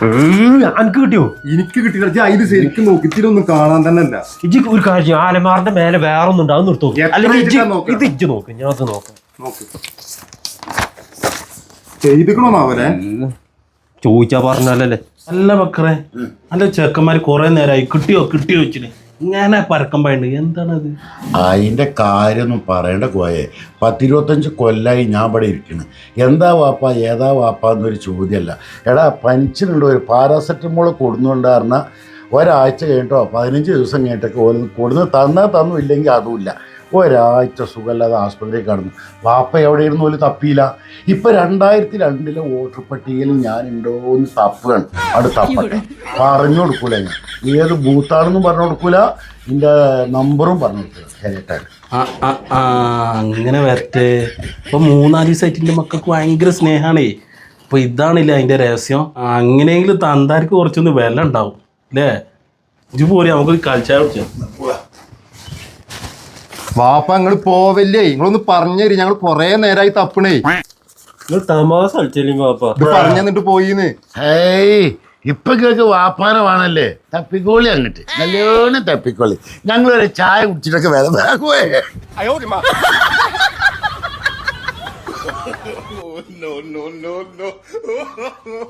അനക്ക് കിട്ടിയോ? എനിക്ക് കിട്ടില്ല ഇത് ശരിക്കും നോക്കി ഇതിലൊന്നും കാണാൻ തന്നെ അല്ല ഇജ്ജ് ഒരു കാര്യം ആലമാറിന്റെ മേലെ വേറെ ഒന്നും ഉണ്ടാവും നിർത്തോ അല്ലെങ്കിൽ ഇജ്ജ് ഇത് ഇജ്ജ് നോക്ക്. ഞാൻ അത് നോക്കാം. നോക്ക്. ചെയ്തിക്കണോന്നാവലെ ചോദിച്ചാ പറഞ്ഞല്ലേ അല്ല മക്കറേ അല്ല ചെക്കന്മാര് കൊറേ നേരമായി കിട്ടിയോ? കിട്ടിയോ വെച്ചിട്ട് ഇങ്ങനെ പരക്കം പോയിണ്ട്. എന്താണത്? അതിന്റെ കാര്യമൊന്നും പറയേണ്ട കോയെ. പത്തിരുപത്തഞ്ച് കൊല്ലായി ഞാൻ ഇവിടെ ഇരിക്കുന്നു എന്താ വാപ്പ ഏതാ വാപ്പ എന്നൊരു ചോദ്യമല്ല. എടാ പനിച്ചിട്ടുണ്ട്. ഒരു പാരാസെറ്റമോൾ കൊടുന്നുണ്ടായിരുന്ന ഒരാഴ്ച കഴിഞ്ഞിട്ടോ പതിനഞ്ച് ദിവസം കഴിഞ്ഞിട്ടൊക്കെ കൊടുന്ന് തന്നാൽ തന്നു ഇല്ലെങ്കിൽ അതുമില്ല. ഒരാഴ്ച സുഖമില്ലാതെ ആസ്പത്രിയിൽ കടന്നു. വാപ്പ എവിടെയിരുന്നു പോലും തപ്പിയില്ല. ഇപ്പം രണ്ടായിരത്തി രണ്ടിലെ വോട്ടർ പട്ടികയിൽ ഞാൻ ഉണ്ടോന്ന് തപ്പുകയാണ് അവിടെ തപ്പട്ടെ പറഞ്ഞു കൊടുക്കൂല ഞാൻ. ഏത് ബൂത്താണെന്നും പറഞ്ഞു കൊടുക്കൂല. എന്റെ നമ്പറും പറഞ്ഞു കൊടുക്കൂല. ശരിയായിട്ടാണ് ആ ആ ആ അങ്ങനെ വരട്ടെ. ഇപ്പൊ മൂന്നാൽ ദിവസമായിട്ട് എന്റെ മക്കൾക്ക് ഭയങ്കര സ്നേഹാണേ. ഇപ്പൊ ഇതാണില്ല അതിന്റെ രഹസ്യം. അങ്ങനെയെങ്കിലും തന്താർക്ക് കുറച്ചൊന്ന് വില ഉണ്ടാവും അല്ലേ ഇത് പോരെ നമുക്ക് കളിച്ചാൽ കുടിച്ചാൽ വാപ്പ നിങ്ങൾ പോവല്ലേ? നിങ്ങളൊന്ന് പറഞ്ഞു തരി. ഞങ്ങൾ കൊറേ നേരമായി തപ്പണേ. നിങ്ങൾ തമാശ കളിച്ചല്ലേ പാപ്പ ഇത് പറഞ്ഞു തന്നിട്ട് പോയിന്ന്. ഏയ് ഇപ്പൊ കേക്ക് വാപ്പാനമാണല്ലേ തപ്പിക്കോളി അങ്ങട്ട്. നല്ലോണം തപ്പിക്കോളി. ഞങ്ങളൊരു ചായ കുടിച്ചിട്ടൊക്കെ വില ബാഗുവേ